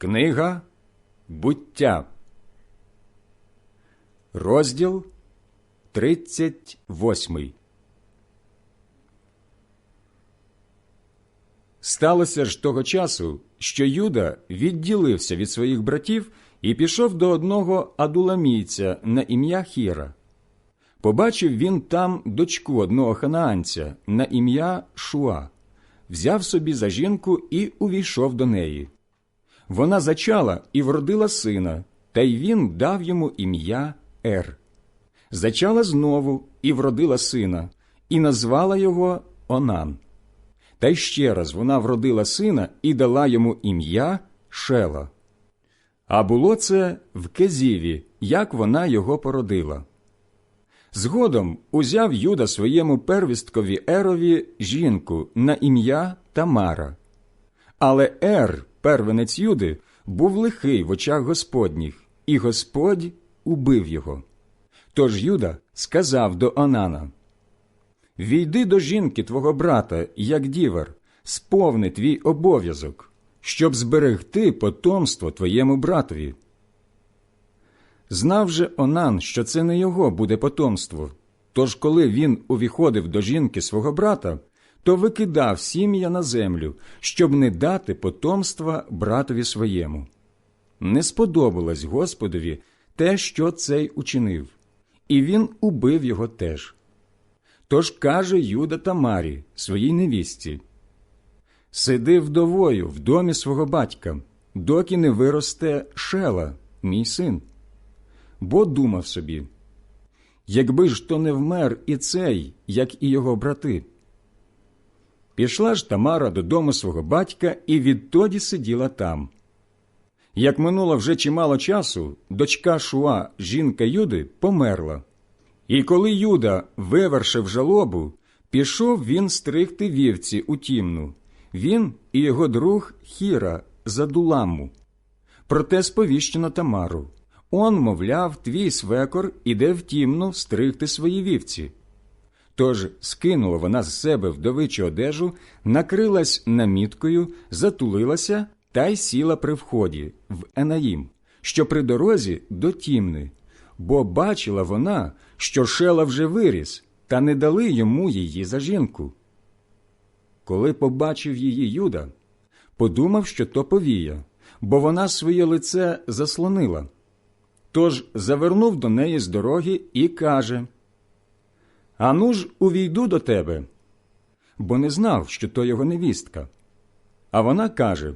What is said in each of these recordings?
Книга буття, розділ 38 Сталося ж того часу, що Юда відділився від своїх братів і пішов до одного адуламійця на ім'я Хіра. Побачив він там дочку одного ханаанця на ім'я Шуа, взяв собі за жінку і увійшов до неї. Вона зачала і вродила сина, та й він дав йому ім'я Ер. Зачала знову і вродила сина, і назвала його Онан. Та й ще раз вона вродила сина і дала йому ім'я Шела. А було це в Кезіві, як вона його породила. Згодом узяв Юда своєму первісткові Ерові жінку на ім'я Тамара. Але Ер, первенець Юди, був лихий в очах Господніх, і Господь убив його. Тож Юда сказав до Онана, Війди до жінки твого брата, як дівер, сповни твій обов'язок, щоб зберегти потомство твоєму братові. Знав же Онан, що це не його буде потомство. Тож, коли він увіходив до жінки свого брата, то викидав сім'я на землю, щоб не дати потомства братові своєму. Не сподобалось Господові те, що цей учинив, і він убив його теж. Тож каже Юда Тамарі, своїй невістці, Сиди вдовою в домі свого батька, доки не виросте шела, мій син. Бо думав собі, якби ж то не вмер і цей, як і його брати. Пішла ж Тамара додому свого батька і відтоді сиділа там. Як минуло вже чимало часу, дочка Шуа, жінка Юди, померла. І коли Юда вивершив жалобу, пішов він стригти вівці у тімну, він і його друг Хіра за Дуламу. Проте сповіщено Тамару. Он, мовляв, твій свекор іде в тімну стригти свої вівці. Тож скинула вона з себе вдовичу одежу, накрилась наміткою, затулилася та й сіла при вході в Енаїм, що при дорозі до тімни, бо бачила вона, що шела вже виріс, та не дали йому її за жінку. Коли побачив її Юда, подумав, що то повія, бо вона своє лице заслонила. Тож завернув до неї з дороги і каже Ану ж увійду до тебе, бо не знав, що то його невістка. А вона каже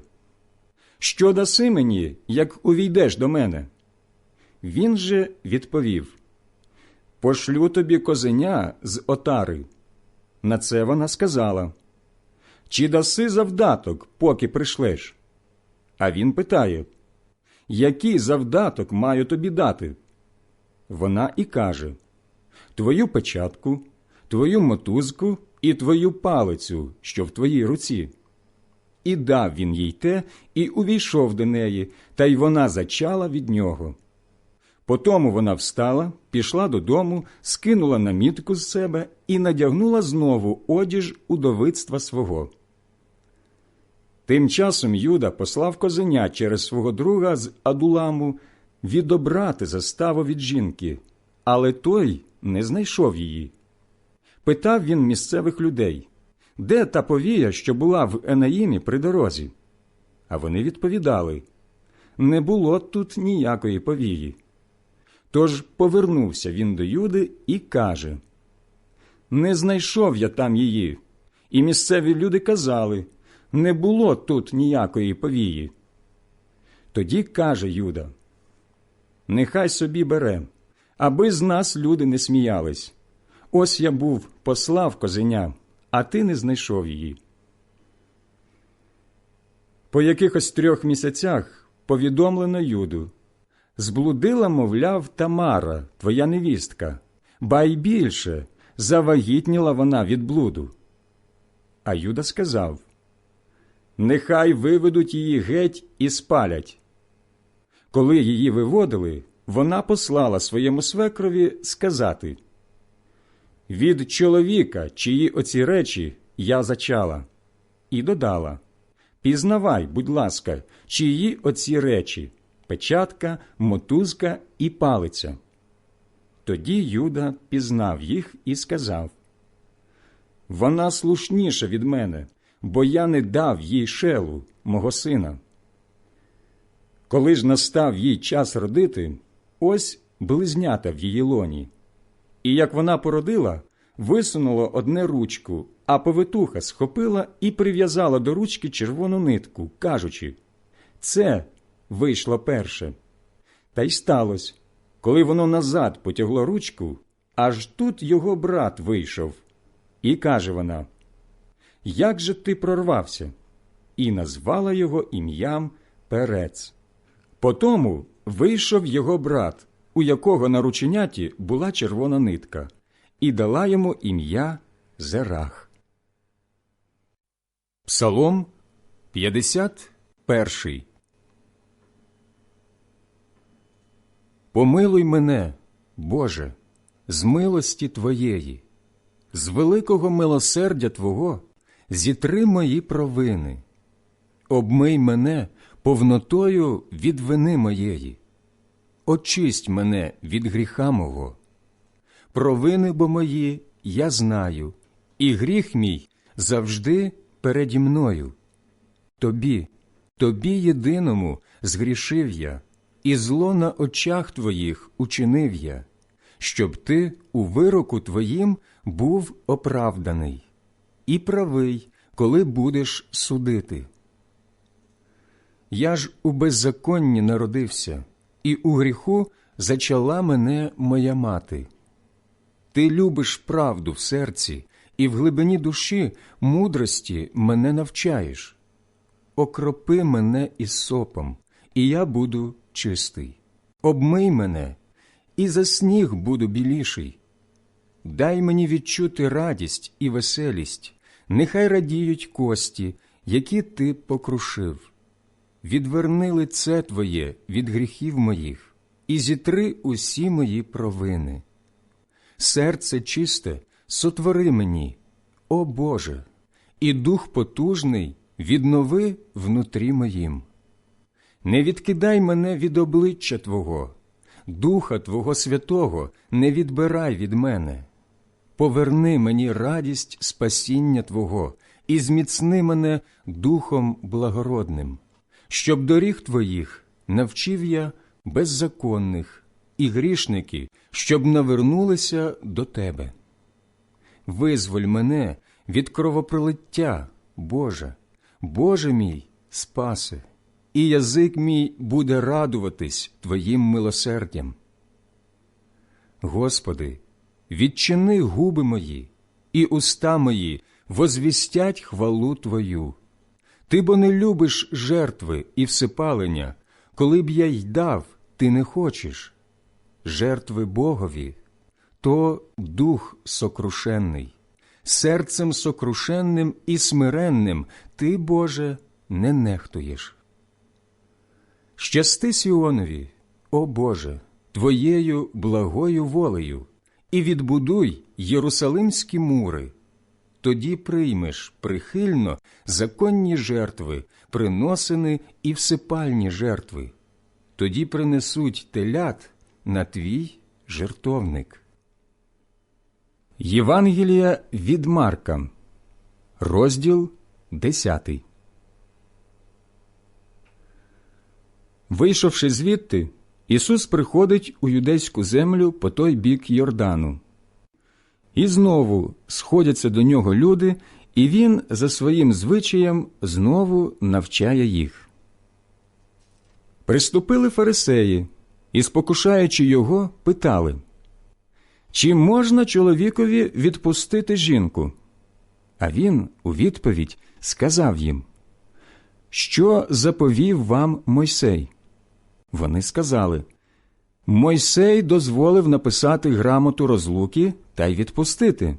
Що даси мені, як увійдеш до мене? Він же відповів Пошлю тобі козеня з отари. На це вона сказала Чи даси завдаток, поки прийшлеш? А він питає Який завдаток маю тобі дати? Вона і каже Твою печатку, твою мотузку і твою палицю, що в твоїй руці. І дав він їй те, і увійшов до неї, та й вона зачала від нього. Потому вона встала, пішла додому, скинула намітку з себе і надягнула знову одіж удовицтва свого. Тим часом Юда послав козеня через свого друга з Адуламу відобрати заставу від жінки, але той не знайшов її. Питав він місцевих людей, де та повія, що була в Енаїмі при дорозі? А вони відповідали не було тут ніякої повії. Тож повернувся він до Юди і каже Не знайшов я там її, і місцеві люди казали не було тут ніякої повії. Тоді каже Юда Нехай собі бере, аби з нас люди не сміялись. Ось я був послав козеня, а ти не знайшов її. По якихось трьох місяцях повідомлено Юду Зблудила, мовляв, Тамара, твоя невістка, ба й більше завагітніла вона від блуду. А Юда сказав Нехай виведуть її геть і спалять. Коли її виводили, вона послала своєму свекрові сказати Від чоловіка, чиї оці речі я зачала, і додала Пізнавай, будь ласка, чиї оці речі печатка, мотузка і палиця. Тоді Юда пізнав їх і сказав Вона слушніша від мене, бо я не дав їй шелу, мого сина. Коли ж настав їй час родити, ось близнята в її лоні. І як вона породила, висунула одне ручку, а повитуха схопила і прив'язала до ручки червону нитку, кажучи Це вийшло перше. Та й сталося, коли воно назад потягло ручку, аж тут його брат вийшов. І каже вона Як же ти прорвався? І назвала його ім'ям Перец. Потому вийшов його брат, у якого на рученяті була червона нитка, і дала йому ім'я Зерах. Псалом 51 Помилуй мене, Боже, з милості Твоєї, з великого милосердя Твого зітри мої провини, обмий мене повнотою від вини моєї, очисть мене від гріха мого. Провини бо мої я знаю, і гріх мій завжди переді мною. Тобі, тобі єдиному згрішив я, і зло на очах твоїх учинив я, щоб ти у вироку твоїм був оправданий, і правий, коли будеш судити. Я ж у беззаконні народився, і у гріху зачала мене моя мати. Ти любиш правду в серці, і в глибині душі мудрості мене навчаєш. Окропи мене із сопом, і я буду чистий. Обмий мене, і за сніг буду біліший. Дай мені відчути радість і веселість, нехай радіють кості, які ти покрушив. Відверни лице Твоє від гріхів моїх, і зітри усі мої провини. Серце чисте сотвори мені, о Боже, і дух потужний віднови внутрі моїм. Не відкидай мене від обличчя Твого, Духа Твого Святого не відбирай від мене. Поверни мені радість спасіння Твого і зміцни мене Духом благородним, щоб доріг Твоїх навчив я беззаконних і грішники, щоб навернулися до Тебе. Визволь мене від кровопролиття, Боже, Боже мій, спаси, і язик мій буде радуватись Твоїм милосердям. Господи, відчини губи мої, і уста мої возвістять хвалу Твою. Ти бо не любиш жертви і всипалення, коли б я й дав, ти не хочеш. Жертви Богові то дух сокрушенний, серцем сокрушенним і смиренним ти, Боже, не нехтуєш. Щасти Сіонові, о Боже, Твоєю благою волею, і відбудуй Єрусалимські мури. Тоді приймеш прихильно законні жертви, приносини і всипальні жертви. Тоді принесуть телят на твій жертовник. Євангелія від Марка, розділ 10 Вийшовши звідти, Ісус приходить у юдейську землю по той бік Йордану. І знову сходяться до нього люди, і він за своїм звичаєм знову навчає їх. Приступили фарисеї і, спокушаючи його, питали Чи можна чоловікові відпустити жінку? А він у відповідь сказав їм Що заповів вам Мойсей? Вони сказали Мойсей дозволив написати грамоту розлуки та й відпустити.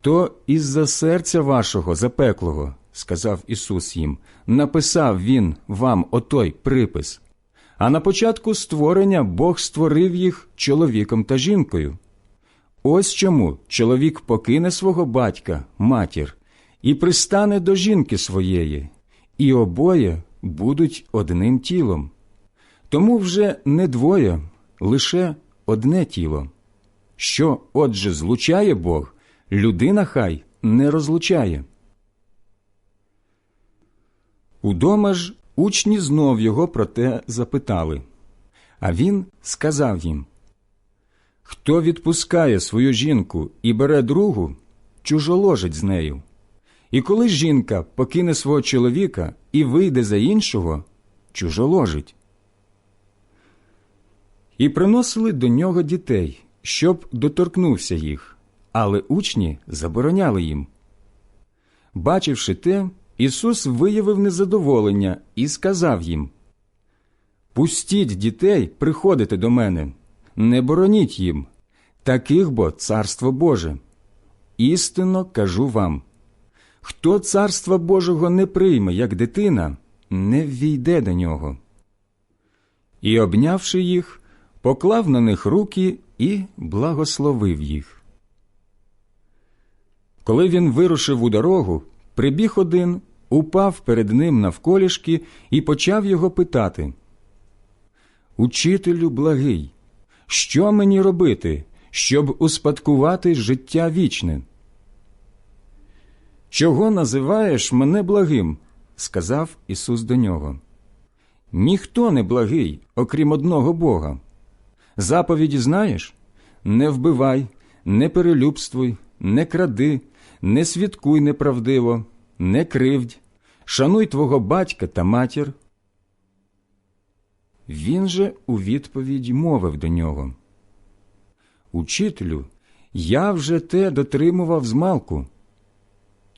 То із-за серця вашого запеклого, сказав Ісус їм, написав Він вам отой припис. А на початку створення Бог створив їх чоловіком та жінкою. Ось чому чоловік покине свого батька, матір, і пристане до жінки своєї, і обоє будуть одним тілом. Тому вже не двоє, лише одне тіло. Що, отже, злучає Бог, людина хай не розлучає. Удома ж учні знов його про те запитали. А він сказав їм Хто відпускає свою жінку і бере другу, чужоложить з нею. І коли жінка покине свого чоловіка і вийде за іншого, чужоложить. І приносили до нього дітей, щоб доторкнувся їх, але учні забороняли їм. Бачивши те, Ісус виявив незадоволення і сказав їм Пустіть дітей приходити до мене, не бороніть їм, таких бо царство Боже. Істинно кажу вам хто царства Божого не прийме, як дитина, не ввійде до нього. І, обнявши їх, поклав на них руки і благословив їх. Коли він вирушив у дорогу, прибіг один, упав перед ним навколішки і почав його питати Учителю благий, що мені робити, щоб успадкувати життя вічне? Чого називаєш мене благим? сказав Ісус до нього. Ніхто не благий, окрім одного Бога. Заповіді знаєш не вбивай, не перелюбствуй, не кради, не свідкуй неправдиво, не кривдь, шануй твого батька та матір. Він же у відповідь мовив до нього Учителю, я вже те дотримував змалку.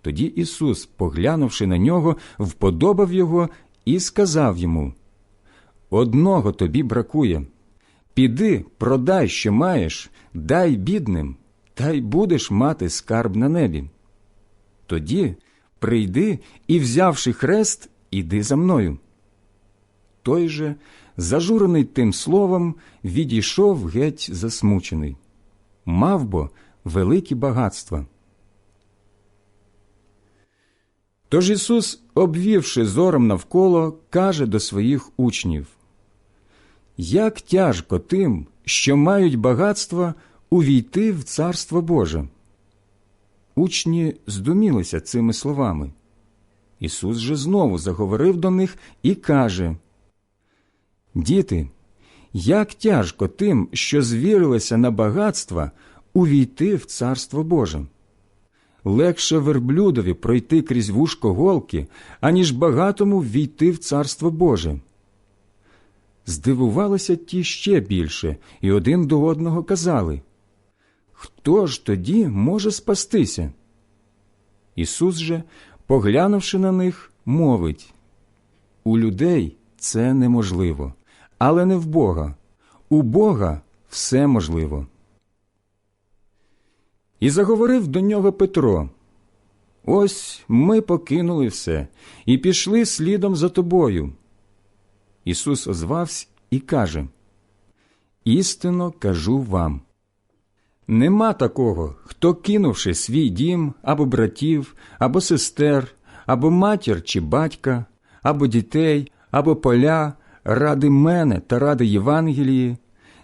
Тоді Ісус, поглянувши на нього, вподобав його і сказав йому Одного тобі бракує. Піди, продай, що маєш, дай бідним, та й будеш мати скарб на небі. Тоді прийди і, взявши хрест, іди за мною. Той же, зажурений тим словом, відійшов геть засмучений. Мав бо великі багатства. Тож Ісус, обвівши зором навколо, каже до своїх учнів Як тяжко тим, що мають багатства, увійти в Царство Боже. Учні здумілися цими словами. Ісус же знову заговорив до них і каже Діти, як тяжко тим, що звірилися на багатства, увійти в Царство Боже легше верблюдові пройти крізь вушко голки, аніж багатому ввійти в царство Боже. Здивувалися ті ще більше, і один до одного казали Хто ж тоді може спастися? Ісус же, поглянувши на них, мовить У людей це неможливо, але не в Бога. У Бога все можливо. І заговорив до нього Петро Ось ми покинули все і пішли слідом за тобою. Ісус озвався і каже Істинно кажу вам. Нема такого, хто, кинувши свій дім або братів, або сестер, або матір чи батька, або дітей, або поля, ради мене та ради Євангелії,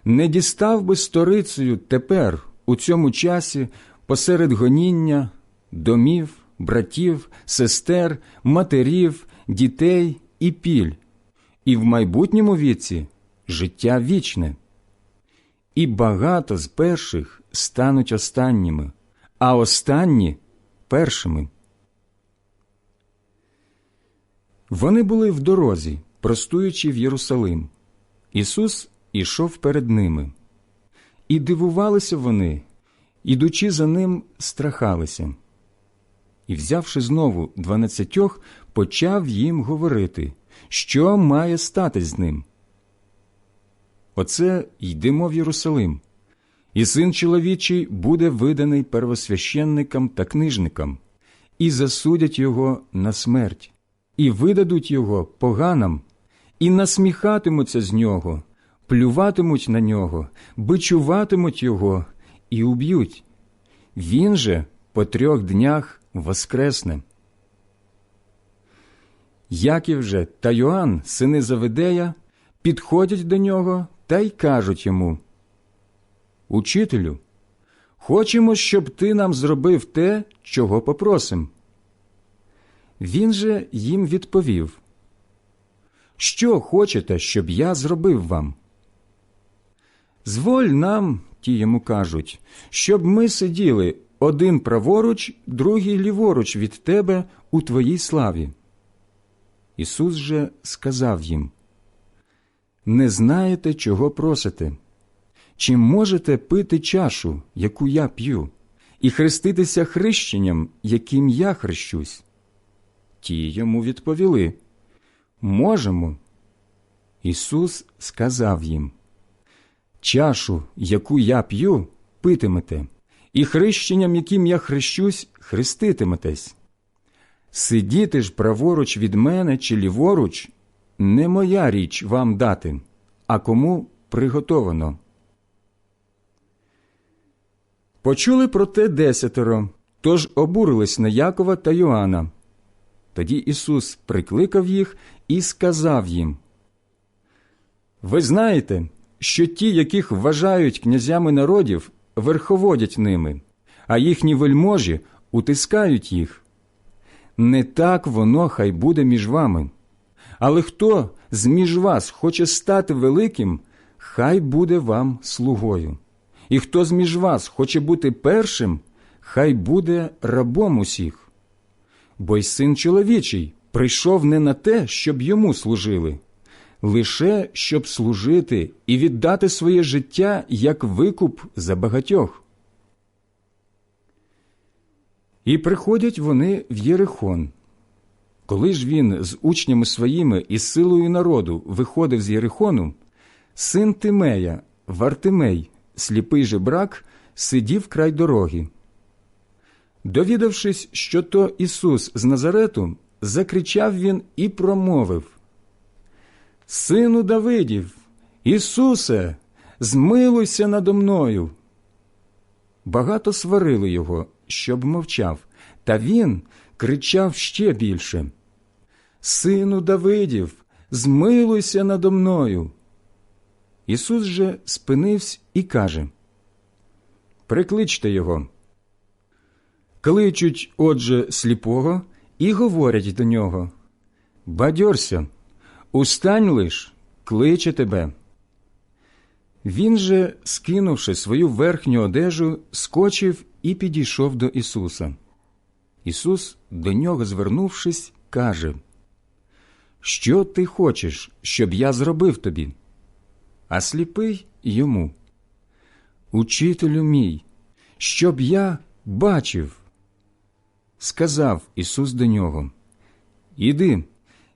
не дістав би сторицею тепер у цьому часі посеред гоніння, домів, братів, сестер, матерів, дітей і піль, і в майбутньому віці життя вічне. І багато з перших стануть останніми, а останні першими. Вони були в дорозі, простуючи в Єрусалим. Ісус ішов перед ними. І дивувалися вони, ідучи за ним, страхалися. І, взявши знову дванадцятьох, почав їм говорити, що має статись з ним. Оце йдемо в Єрусалим, і син чоловічий буде виданий первосвященникам та книжникам, і засудять його на смерть, і видадуть його поганам, і насміхатимуться з нього, плюватимуть на нього, бичуватимуть його і уб'ють. Він же по трьох днях воскресне. Яків же та Йоанн, сини Завидея, підходять до нього та й кажуть йому Учителю, хочемо, щоб ти нам зробив те, чого попросим. Він же їм відповів Що хочете, щоб я зробив вам? Зволь нам, ті йому кажуть, щоб ми сиділи один праворуч, другий ліворуч від тебе у твоїй славі. Ісус же сказав їм Не знаєте, чого просите? Чи можете пити чашу, яку я п'ю, і хреститися хрещенням, яким я хрещусь? Ті йому відповіли Можемо. Ісус сказав їм Чашу, яку я п'ю, питимете, і хрещенням, яким я хрещусь, хреститиметесь. Сидіти ж праворуч від мене чи ліворуч не моя річ вам дати, а кому приготовано. Почули про те десятеро, тож обурились на Якова та Йоанна. Тоді Ісус прикликав їх і сказав їм Ви знаєте, що ті, яких вважають князями народів, верховодять ними, а їхні вельможі утискають їх. Не так воно хай буде між вами. Але хто з між вас хоче стати великим, хай буде вам слугою. І хто з між вас хоче бути першим, хай буде рабом усіх. Бо й син чоловічий прийшов не на те, щоб йому служили, лише щоб служити і віддати своє життя як викуп за багатьох. І приходять вони в Єрихон. Коли ж він з учнями своїми і силою народу виходив з Єрихону, син Тимея, Вартимей, сліпий жебрак, сидів край дороги. Довідавшись, що то Ісус з Назарету, закричав він і промовив Сину Давидів, Ісусе, змилуйся надо мною. Багато сварили його, щоб мовчав, та він кричав ще більше Сину Давидів, змилуйся надо мною. Ісус же спинився і каже Прикличте його. Кличуть, отже, сліпого і говорять до нього Бадьорся, устань лиш, кличе тебе. Він же, скинувши свою верхню одежу, скочив і підійшов до Ісуса. Ісус, до нього звернувшись, каже Що ти хочеш, щоб я зробив тобі? А сліпий йому. Учителю мій, щоб я бачив. Сказав Ісус до нього Іди,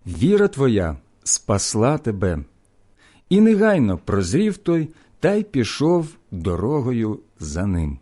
віра твоя спасла тебе. І негайно прозрів той та й пішов дорогою за ним.